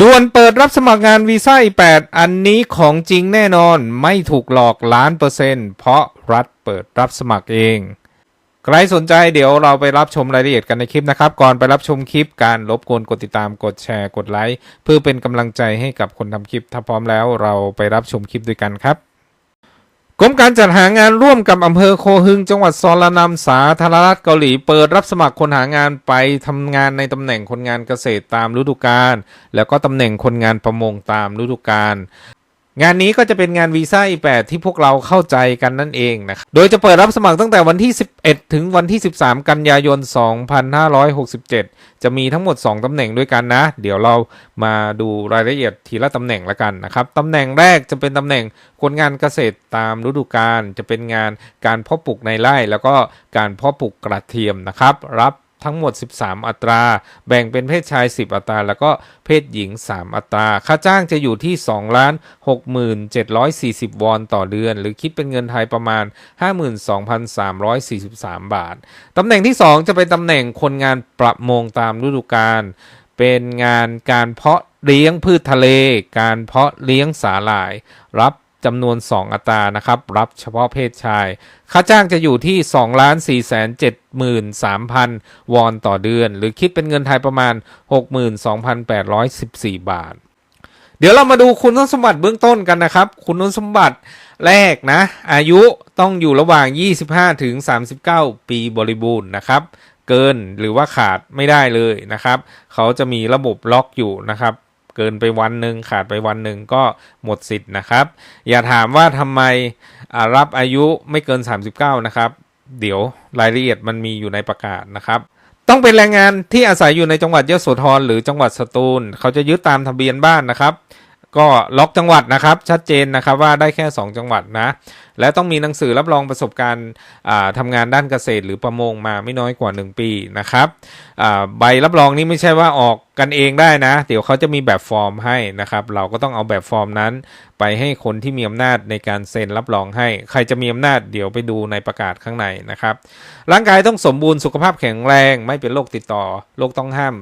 ด่วนเปิดรับสมัครงานวีซ่า8อันนี้ของจริงแน่นอนไม่ถูกหลอกล้านเปอร์เซ็นต์เพราะรัฐเปิดรับสมัครเอง ใครสนใจเดี๋ยวเราไปรับชมรายละเอียดกันในคลิปนะครับ ก่อนไปรับชมคลิปการรบกวนกดติดตามกดแชร์กดไลค์เพื่อเป็นกำลังใจให้กับคนทำคลิป ถ้าพร้อมแล้วเราไปรับชมคลิปด้วยกันครับ กรมการจัดหางานร่วมกับอำเภอโคฮึง จังหวัดซอลนามสาธารณรัฐเกาหลีเปิดรับสมัครคนหางานไปทำงานในตำแหน่งคนงานเกษตรตามฤดูกาลแล้วก็ตำแหน่งคนงานประมงตามฤดูกาล งานนี้ก็จะเป็นงานวีซ่าอี8ที่พวกเราเข้าใจกันนั่นเองนะครับ โดยจะเปิดรับสมัครตั้งแต่วันที่ 11 ถึงวันที่ 13 กันยายน 2567 จะมีทั้งหมด 2 ตำแหน่งด้วยกันนะ เดี๋ยวเรามาดูรายละเอียดทีละตำแหน่งละกันนะครับ ตำแหน่งแรกจะเป็นตำแหน่งคนงานเกษตรตามฤดูกาล จะเป็นงานการเพาะปลูกในไร่ แล้วก็การเพาะปลูกกระเทียมนะครับ รับ ทั้งหมด 13 อัตรา แบ่งเป็นเพศชาย 10 อัตรา แล้วก็เพศหญิง 3 อัตรา ค่าจ้างจะอยู่ที่ 2 ล้าน 6740 วอนต่อเดือน หรือคิดเป็นเงินไทยประมาณ 52,343 บาท ตำแหน่งที่ 2 จะเป็นตำแหน่งคนงานประมงตามฤดูกาล เป็นงานการเพาะเลี้ยงพืชทะเล การเพาะเลี้ยงสาหร่าย รับ จำนวน 2 อัตรานะครับ รับเฉพาะเพศชาย ค่าจ้างจะอยู่ที่2ล้าน4 7 3 0 0 วอนต่อเดือน หรือคิดเป็นเงินไทยประมาณ 62,814 บาท เดี๋ยวเรามาดูคุณสมบัติเบื้องต้นกันนะครับ คุณสมบัติแรกนะ อายุต้องอยู่ระหว่าง 25 ถึง 39 ปีบริบูรณ์นะครับ เกินหรือว่าขาดไม่ได้เลยนะครับ เขาจะมีระบบล็อกอยู่นะครับ เกินไปวันหนึ่งขาดไปวันหนึ่งก็หมดสิทธิ์นะครับ อย่าถามว่าทำไมรับอายุไม่เกิน 39 นะครับ เดี๋ยวรายละเอียดมันมีอยู่ในประกาศนะครับ ต้องเป็นแรงงานที่อาศัยอยู่ในจังหวัดยโสธรหรือจังหวัดสตูล เขาจะยึดตามทะเบียนบ้านนะครับ ก็ล็อกจังหวัดนะครับ ชัดเจนนะครับว่าได้แค่ 2 จังหวัดนะและต้องมีหนังสือรับรองประสบการณ์ทำงานด้านเกษตรหรือประมงมาไม่น้อยกว่า 1 ปีนะครับใบรับรองนี้ไม่ใช่ว่าออกกันเองได้นะ เดี๋ยวเขาจะมีแบบฟอร์มให้นะครับ เราก็ต้องเอาแบบฟอร์มนั้น ไปให้คนที่มีอำนาจในการเซ็นรับรองให้ ใครจะมีอำนาจเดี๋ยวไปดูในประกาศข้างในนะครับ ร่างกายต้องสมบูรณ์สุขภาพแข็งแรง ไม่เป็นโรคติดต่อโรคต้องห้าม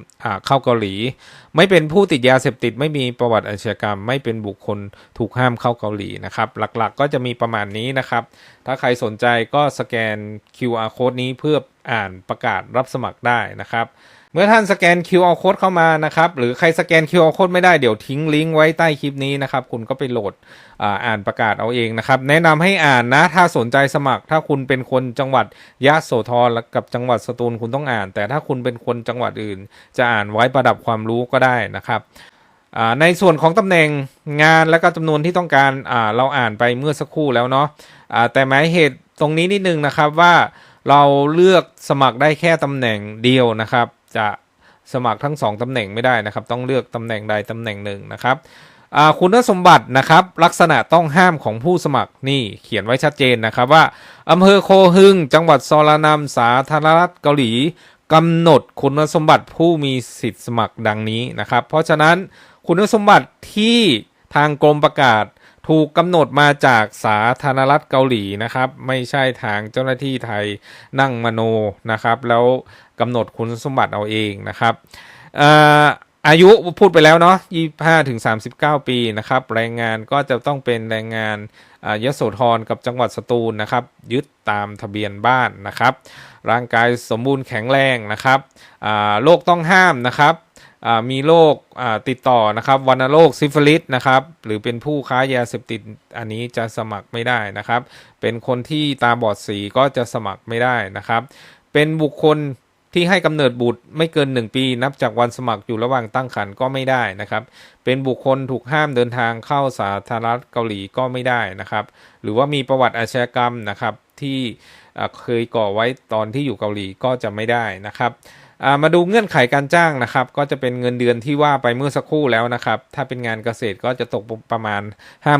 เข้าเกาหลี ไม่เป็นผู้ติดยาเสพติด ไม่มีประวัติอาชญากรรม ไม่เป็นบุคคลถูกห้ามเข้าเกาหลีนะครับ หลักๆก็จะมีประมาณนี้นะครับ ถ้าใครสนใจก็สแกน QR code นี้เพื่ออ่านประกาศรับสมัครได้นะครับ เมื่อท่านสแกน QR code เข้ามานะครับ หรือใครสแกน QR code ไม่ได้เดี๋ยวทิ้งลิงก์ไว้ใต้คลิปนี้นะครับ คุณก็ไปโหลดอ่านประกาศเอาเองนะครับ แนะนำให้อ่านนะ ถ้าสนใจสมัคร ถ้าคุณเป็นคนจังหวัดยะโสธรกับจังหวัดสตูลคุณต้องอ่าน แต่ถ้าคุณเป็นคนจังหวัดอื่น จะอ่านไว้ประดับความรู้ก็ได้นะครับ ในส่วนของตำแหน่งงานและก็จำนวนที่ต้องการเราอ่านไปเมื่อสักครู่แล้วเนาะแต่หมายเหตุตรงนี้นิดนึงนะครับว่าเราเลือกสมัครได้แค่ตำแหน่งเดียวนะครับ จะสมัครทั้งสองตำแหน่งไม่ได้นะครับ ต้องเลือกตำแหน่งใดตำแหน่งหนึ่งนะครับคุณสมบัตินะครับลักษณะต้องห้ามของผู้สมัครนี่เขียนไว้ชัดเจนนะครับว่าอำเภอโคฮึงจังหวัดซอลานามสาธารณรัฐเกาหลีกำหนดคุณสมบัติผู้มีสิทธิ์สมัครดังนี้นะครับ เพราะฉะนั้น คุณสมบัติที่ทางกรมประกาศถูกกำหนดมาจากสาธารณรัฐเกาหลีนะครับ ไม่ใช่ทางเจ้าหน้าที่ไทยนั่งมโนนะครับ แล้วกำหนดคุณสมบัติเอาเองนะครับอายุพูดไปแล้วเนาะ25ถึง39 ปีนะครับแรงงานก็จะต้องเป็นแรงงานยโสธรกับจังหวัดสตูลนะครับ ยึดตามทะเบียนบ้านนะครับ ร่างกายสมบูรณ์แข็งแรงนะครับโรคต้องห้ามนะครับ มีโรคติดต่อนะครับวัณโรคซิฟิลิสนะครับหรือเป็นผู้ค้ายาเสพติดอันนี้จะสมัครไม่ได้นะครับ เป็นคนที่ตาบอดสีก็จะสมัครไม่ได้นะครับ เป็นบุคคลที่ให้กำเนิดบุตรไม่เกิน 1 ปี นับจากวันสมัครอยู่ระหว่างตั้งครรภ์ก็ไม่ได้นะครับ เป็นบุคคลถูกห้ามเดินทางเข้าสาธารณรัฐเกาหลีก็ไม่ได้นะครับ หรือว่ามีประวัติอาชญากรรมนะครับที่เคยก่อไว้ตอนที่อยู่เกาหลีก็จะไม่ได้นะครับ มาดูเงื่อนไขการจ้างนะครับ ก็จะเป็นเงินเดือนที่ว่าไปเมื่อสักครู่แล้วนะครับ ถ้าเป็นงานเกษตรก็จะตกประมาณ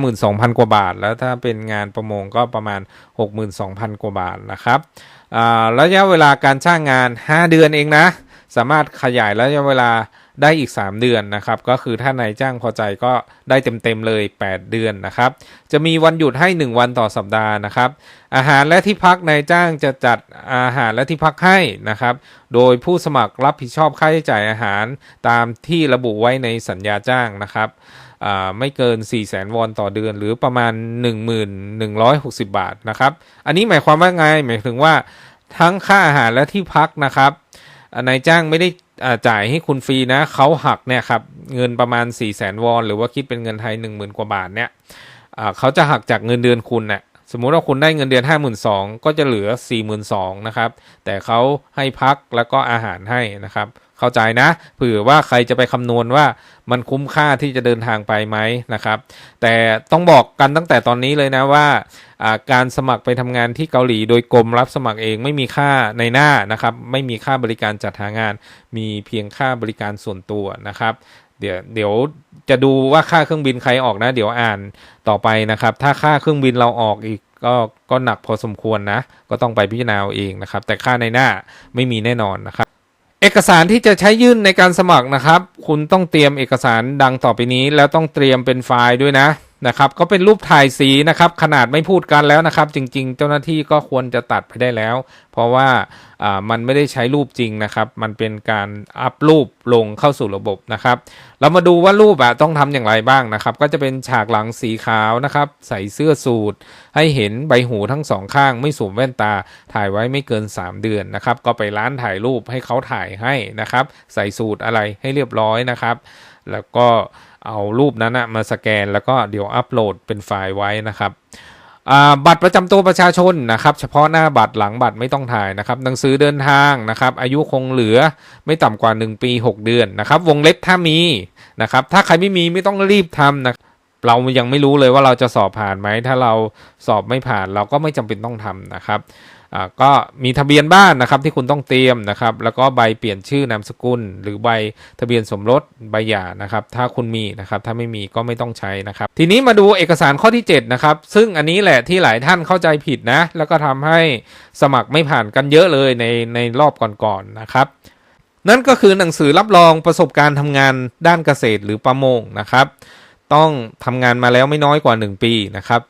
52,000 กว่าบาท แล้วถ้าเป็นงานประมงก็ประมาณ 62,000 กว่าบาทนะครับระยะเวลาการจ้างงาน 5 เดือนเองนะ สามารถขยายระยะเวลา ได้อีก 3 เดือนนะครับ ก็คือถ้านายจ้างพอใจก็ได้เต็มๆเลย 8 เดือนนะครับ จะมีวันหยุดให้ 1 วันต่อสัปดาห์นะครับ อาหารและที่พักนายจ้างจะจัดอาหารและที่พักให้นะครับ โดยผู้สมัครรับผิดชอบค่าใช้จ่ายอาหารตามที่ระบุไว้ในสัญญาจ้างนะครับไม่เกิน 4 0 0 0 0 0วอนต่อเดือน หรือประมาณ 1160 บาทนะครับ อันนี้หมายความว่าไง หมายถึงว่าทั้งค่าอาหารและที่พักนะครับนายจ้างไม่ได้ จ่ายให้คุณฟรีนะเขาหักเนี่ยครับเงินประมาณ 4 0 0แสนวอน หรือว่าคิดเป็นเงินไทย 10,000 กว่าบาทเนี่ยเขาจะหักจากเงินเดือนคุณน่ะสมมุติว่าคุณได้เงินเดือน 52,000 ก็จะเหลือ 42,000 นะครับ แต่เขาให้พักแล้วก็อาหารให้นะครับ เข้าใจนะเผื่อว่าใครจะไปคำนวณว่ามันคุ้มค่าที่จะเดินทางไปไหมนะครับ แต่ต้องบอกกันตั้งแต่ตอนนี้เลยนะว่าการสมัครไปทำงานที่เกาหลีโดยกรมรับสมัครเองไม่มีค่าในหน้านะครับไม่มีค่าบริการจัดหางาน มีเพียงค่าบริการส่วนตัวนะครับเดี๋ยวเดี๋ยวจะดูว่าค่าเครื่องบินใครออกนะ เดี๋ยวอ่านต่อไปนะครับ ถ้าค่าเครื่องบินเราออกอีกก็ก็หนักพอสมควรนะ ก็ต้องไปพิจารณาเองนะครับ แต่ค่าในหน้าไม่มีแน่นอนนะครับ เอกสารที่จะใช้ยื่นในการสมัครนะครับ คุณต้องเตรียมเอกสารดังต่อไปนี้ แล้วต้องเตรียมเป็นไฟล์ด้วยนะ นะครับ ก็เป็นรูปถ่ายสีนะครับ ขนาดไม่พูดกันแล้วนะครับ จริง ๆ เจ้าหน้าที่ก็ควรจะตัดไปได้แล้ว เพราะว่าอ่ามันไม่ได้ใช้รูปจริงนะครับ มันเป็นการอัพรูปลงเข้าสู่ระบบนะครับ เรามาดูว่ารูปอะต้องทำอย่างไรบ้างนะครับ ก็จะเป็นฉากหลังสีขาวนะครับ ใส่เสื้อสูทให้เห็นใบหูทั้งสองข้าง ไม่สวมแว่นตาถ่ายไว้ไม่เกิน 3 เดือนนะครับ ก็ไปร้านถ่ายรูปให้เขาถ่ายให้นะครับ ใส่สูตรอะไรให้เรียบร้อยนะครับ แล้วก็ เอารูปนั้นนะมาสแกนแล้วก็เดี๋ยวอัปโหลดเป็นไฟล์ไว้นะครับบัตรประจำตัวประชาชนนะครับเฉพาะหน้าบัตรหลังบัตรไม่ต้องถ่ายนะครับหนังสือเดินทางนะครับอายุคงเหลือไม่ต่ำกว่า 1 ปี 6 เดือนนะครับวงเล็บถ้ามีนะครับถ้าใครไม่มีไม่ต้องรีบทำนะเรายังไม่รู้เลยว่าเราจะสอบผ่านไหมถ้าเราสอบไม่ผ่านเราก็ไม่จำเป็นต้องทำนะครับ ก็มีทะเบียนบ้านนะครับที่คุณต้องเตรียมนะครับ แล้วก็ใบเปลี่ยนชื่อนามสกุล หรือใบทะเบียนสมรสใบหย่านะครับ ถ้าคุณมีนะครับ ถ้าไม่มีก็ไม่ต้องใช้นะครับ ทีนี้มาดูเอกสารข้อที่7นะครับ ซึ่งอันนี้แหละที่หลายท่านเข้าใจผิดนะ แล้วก็ทำให้สมัครไม่ผ่านกันเยอะเลยในในรอบก่อนๆนะครับ นั่นก็คือหนังสือรับรองประสบการณ์ทำงานด้านเกษตรหรือประมงนะครับ ต้องทำงานมาแล้วไม่น้อยกว่า 1 ปีนะครับ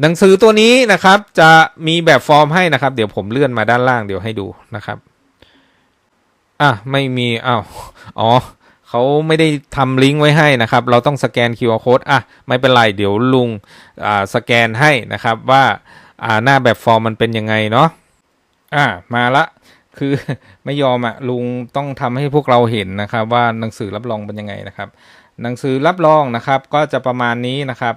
หนังสือตัวนี้นะครับ จะมีแบบฟอร์มให้นะครับ เดี๋ยวผมเลื่อนมาด้านล่างเดี๋ยวให้ดูนะครับ อะไม่มีอ้าวอ๋อเขาไม่ได้ทำลิงก์ไว้ให้นะครับ เราต้องสแกน QR code อะไม่เป็นไร เดี๋ยวลุงอ่าสแกนให้นะครับว่าอ่าหน้าแบบฟอร์มมันเป็นยังไงเนาะอะมาละคือไม่ยอมอะลุงต้องทำให้พวกเราเห็นนะครับ ว่าหนังสือรับรองเป็นยังไงนะครับ หนังสือรับรองนะครับ ก็จะประมาณนี้นะครับ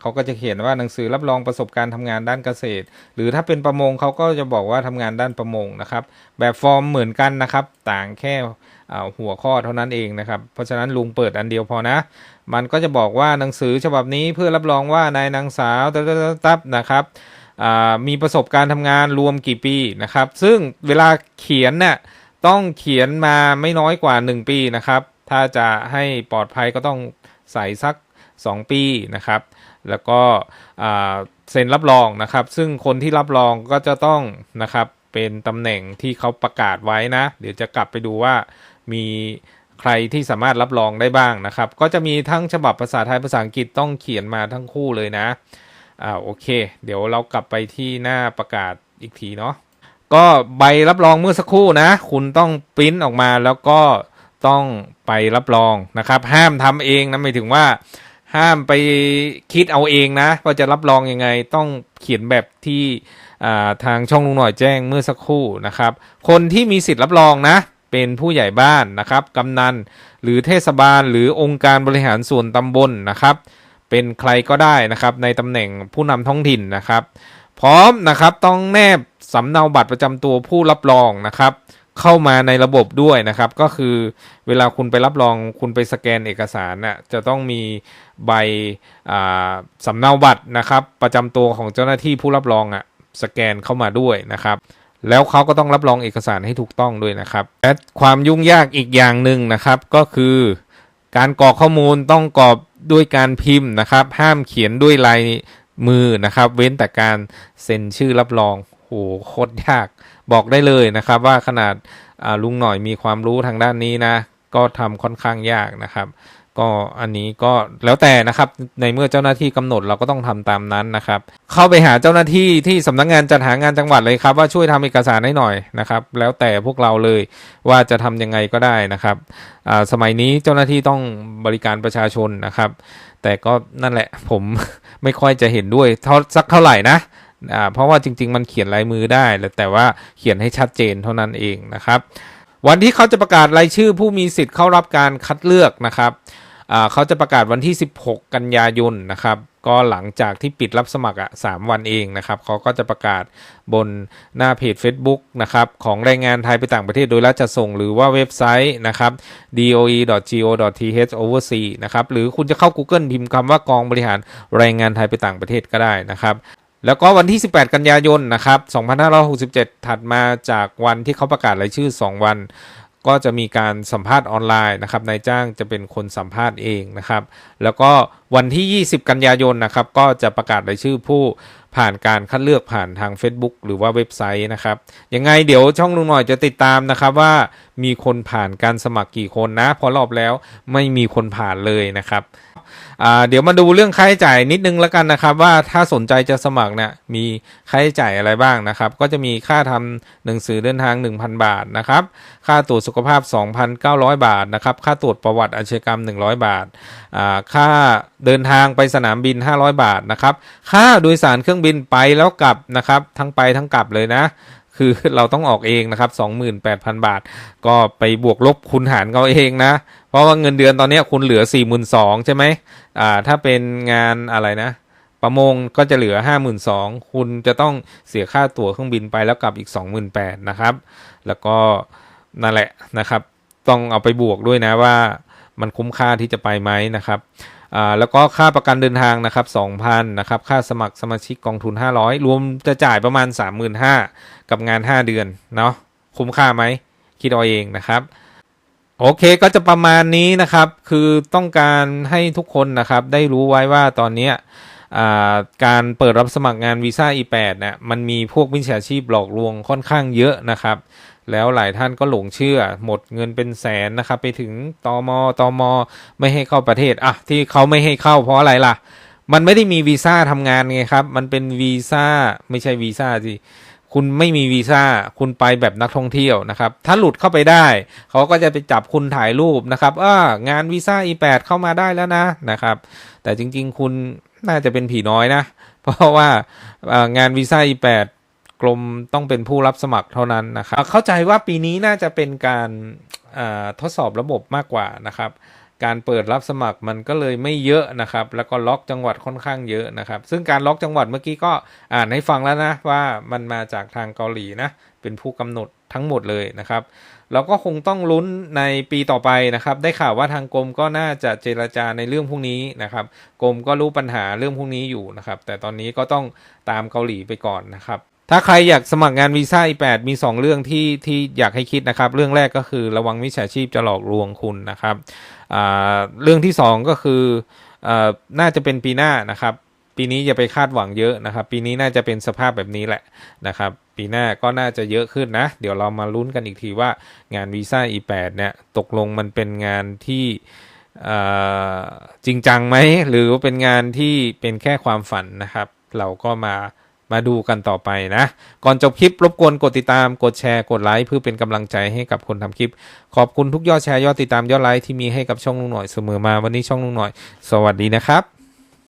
เขาก็จะเขียนว่าหนังสือรับรองประสบการณ์ทำงานด้านเกษตร หรือถ้าเป็นประมงเขาก็จะบอกว่าทำงานด้านประมงนะครับ แบบฟอร์มเหมือนกันนะครับ ต่างแค่หัวข้อเท่านั้นเองนะครับ เพราะฉะนั้นลุงเปิดอันเดียวพอนะ มันก็จะบอกว่าหนังสือฉบับนี้เพื่อรับรองว่านายนางสาวตับนะครับมีประสบการณ์ทำงานรวมกี่ปีนะครับ ซึ่งเวลาเขียนเนี่ยต้องเขียนมาไม่น้อยกว่า 1 ปีนะครับ ถ้าจะให้ปลอดภัยก็ต้องใส่สัก 2 ปีนะครับ แล้วก็เซ็นรับรองนะครับ ซึ่งคนที่รับรองก็จะต้องนะครับเป็นตำแหน่งที่เขาประกาศไว้นะ เดี๋ยวจะกลับไปดูว่ามีใครที่สามารถรับรองได้บ้างนะครับ ก็จะมีทั้งฉบับภาษาไทยภาษาอังกฤษต้องเขียนมาทั้งคู่เลยนะอ่าโอเค เดี๋ยวเรากลับไปที่หน้าประกาศอีกทีเนาะก็ใบรับรองเมื่อสักครู่นะ คุณต้องปริ้นออกมาแล้วก็ต้องไปรับรองนะครับ ห้ามทำเองนะหมายถึงว่า ห้ามไปคิดเอาเองนะว่าจะรับรองยังไงต้องเขียนแบบที่ทางช่องลุงหน่อยแจ้งเมื่อสักครู่นะครับ คนที่มีสิทธิ์รับรองนะ เป็นผู้ใหญ่บ้านนะครับกำนันหรือเทศบาลหรือองค์การบริหารส่วนตำบลนะครับ เป็นใครก็ได้นะครับ ในตำแหน่งผู้นำท้องถิ่นนะครับ พร้อมนะครับต้องแนบสำเนาบัตรประจำตัวผู้รับรองนะครับ เข้ามาในระบบด้วยนะครับ ก็คือเวลาคุณไปรับรองคุณไปสแกนเอกสารน่ะจะต้องมีใบอ่าสำเนาบัตรนะครับ ประจำตัวของเจ้าหน้าที่ผู้รับรองอะสแกนเข้ามาด้วยนะครับ แล้วเขาก็ต้องรับรองเอกสารให้ถูกต้องด้วยนะครับและความยุ่งยากอีกอย่างหนึ่งนะครับก็คือการกรอกข้อมูลต้องกรอกด้วยการพิมพ์นะครับ ห้ามเขียนด้วยลายมือนะครับ เว้นแต่การเซ็นชื่อรับรอง โหโคตรยากบอกได้เลยนะครับ ว่าขนาดลุงหน่อยมีความรู้ทางด้านนี้นะ ก็ทำค่อนข้างยากนะครับ ก็อันนี้ก็แล้วแต่นะครับในเมื่อเจ้าหน้าที่กำหนดเราก็ต้องทำตามนั้นนะครับ เข้าไปหาเจ้าหน้าที่ที่สำนักงานจัดหางานจังหวัดเลยครับ ว่าช่วยทำเอกสารให้หน่อยนะครับ แล้วแต่พวกเราเลยว่าจะทำยังไงก็ได้นะครับสมัยนี้เจ้าหน้าที่ต้องบริการประชาชนนะครับ แต่ก็นั่นแหละผมไม่ค่อยจะเห็นด้วยเท่าสักเท่าไหร่นะ อ่าเพราะว่าจริง ๆ มันเขียนลายมือได้ แต่ว่าเขียนให้ชัดเจนเท่านั้นเองนะครับ วันที่เขาจะประกาศรายชื่อผู้มีสิทธิ์เข้ารับการคัดเลือกนะครับเขาจะประกาศวันที่ 16 กันยายนนะครับ ก็หลังจากที่ปิดรับสมัครอะ3วันเองนะครับเขาก็จะประกาศบนหน้าเพจ Facebook นะครับของแรงงานไทยไปต่างประเทศโดยราชส่งหรือว่าเว็บไซต์นะครับ doe.go.th oversea นะครับ หรือคุณจะเข้า Google พิมพ์คำว่ากองบริหารแรงงานไทยไปต่างประเทศก็ได้นะครับ แล้วก็วันที่ 18 กันยายนนะครับ 2567 ถัดมาจากวันที่เขาประกาศรายชื่อ 2 วัน ก็จะมีการสัมภาษณ์ออนไลน์นะครับ นายจ้างจะเป็นคนสัมภาษณ์เองนะครับ แล้วก็วันที่ 20 กันยายนนะครับ ก็จะประกาศรายชื่อผู้ผ่านการคัดเลือกผ่านทาง Facebook หรือว่าเว็บไซต์นะครับ ยังไงเดี๋ยวช่องลุงหน่อยจะติดตามนะครับว่ามีคนผ่านการสมัครกี่คนนะ พอรอบแล้วไม่มีคนผ่านเลยนะครับ เดี๋ยวมาดูเรื่องค่าใช้จ่ายนิดนึงแล้วกันนะครับ ว่าถ้าสนใจจะสมัครเนี่ยมีค่าใช้จ่ายอะไรบ้างนะครับ ก็จะมีค่าทำหนังสือเดินทาง 1,000 บาทนะครับ ค่าตรวจสุขภาพ 2,900 บาทนะครับ ค่าตรวจประวัติอาชญากรรม 100 บาทอ่าค่าเดินทางไปสนามบิน 500 บาทนะครับ ค่าโดยสารเครื่องบินไปแล้วกลับนะครับ ทั้งไปทั้งกลับเลยนะคือเราต้องออกเองนะครับ 28,000 บาท ก็ไปบวกลบคูณหารเขาเองนะ เพราะว่าเงินเดือนตอนนี้คุณเหลือ42,000ใช่ไหมอ่าถ้าเป็นงานอะไรนะ ประมงก็จะเหลือ52,000คุณจะต้องเสียค่าตั๋วเครื่องบินไปแล้วกลับอีก28,000นะครับ แล้วก็นั่นแหละนะครับ ต้องเอาไปบวกด้วยนะว่ามันคุ้มค่าที่จะไปไหมนะครับอ่าแล้วก็ค่าประกันเดินทางนะครับ2,000นะครับค่าสมัครสมาชิกกองทุน 500 รวมจะจ่ายประมาณ 35,000 กับงาน 5 เดือนเนาะคุ้มค่าไหมคิดเอาเองนะครับ โอเคก็จะประมาณนี้นะครับ คือต้องการให้ทุกคนนะครับ ได้รู้ไว้ว่าตอนนี้การเปิดรับสมัครงานวีซ่า E8 เนี่ยมันมีพวกมิจฉาชีพหลอกลวงค่อนข้างเยอะนะครับ แล้วหลายท่านก็หลงเชื่อ หมดเงินเป็นแสนนะครับ ไปถึงตอมตอมไม่ให้เข้าประเทศอะที่เขาไม่ให้เข้าเพราะอะไรล่ะ มันไม่ได้มีวีซ่าทำงานไงครับ มันเป็นวีซ่าไม่ใช่วีซ่าสิ คุณไม่มีวีซ่า คุณไปแบบนักท่องเที่ยวนะครับ ถ้าหลุดเข้าไปได้ เขาก็จะไปจับคุณถ่ายรูปนะครับเอ่างานวีซ่า E8 เข้ามาได้แล้วนะนะครับ แต่จริง ๆ คุณน่าจะเป็นผีน้อยนะ เพราะว่าางานวีซ่า E8 กรมต้องเป็นผู้รับสมัครเท่านั้นนะครับ เข้าใจว่าปีนี้น่าจะเป็นการาทดสอบระบบมากกว่านะครับ การเปิดรับสมัครมันก็เลยไม่เยอะนะครับ แล้วก็ล็อกจังหวัดค่อนข้างเยอะนะครับ ซึ่งการล็อกจังหวัดเมื่อกี้ก็อ่านให้ฟังแล้วนะว่ามันมาจากทางเกาหลีนะเป็นผู้กำหนดทั้งหมดเลยนะครับเราก็คงต้องลุ้นในปีต่อไปนะครับ ได้ข่าวว่าทางกรมก็น่าจะเจรจาในเรื่องพวกนี้นะครับ กรมก็รู้ปัญหาเรื่องพวกนี้อยู่นะครับ แต่ตอนนี้ก็ต้องตามเกาหลีไปก่อนนะครับถ้าใครอยากสมัครงานวีซ่า E8 มี 2 เรื่องที่ที่อยากให้คิดนะครับ เรื่องแรกก็คือระวังมิจฉาชีพจะหลอกลวงคุณนะครับ เรื่องที่ 2 ก็คืออน่าจะเป็นปีหน้านะครับ ปีนี้อย่าไปคาดหวังเยอะนะครับ ปีนี้น่าจะเป็นสภาพแบบนี้แหละนะครับ ปีหน้าก็น่าจะเยอะขึ้นนะ เดี๋ยวเรามาลุ้นกันอีกทีว่างานวีซ่า E8 เนี่ยตกลงมันเป็นงานที่จริงจังไหมหรือว่าเป็นงานที่เป็นแค่ความฝันนะครับ เราก็มา มาดูกันต่อไปนะ ก่อนจบคลิปรบกวนกดติดตามกดแชร์กดไลค์เพื่อเป็นกำลังใจให้กับคนทำคลิป ขอบคุณทุกยอดแชร์ยอดติดตามยอดไลค์ที่มีให้กับช่องลุงหน่อยเสมอมาวันนี้ช่องลุงหน่อย สวัสดีนะครับ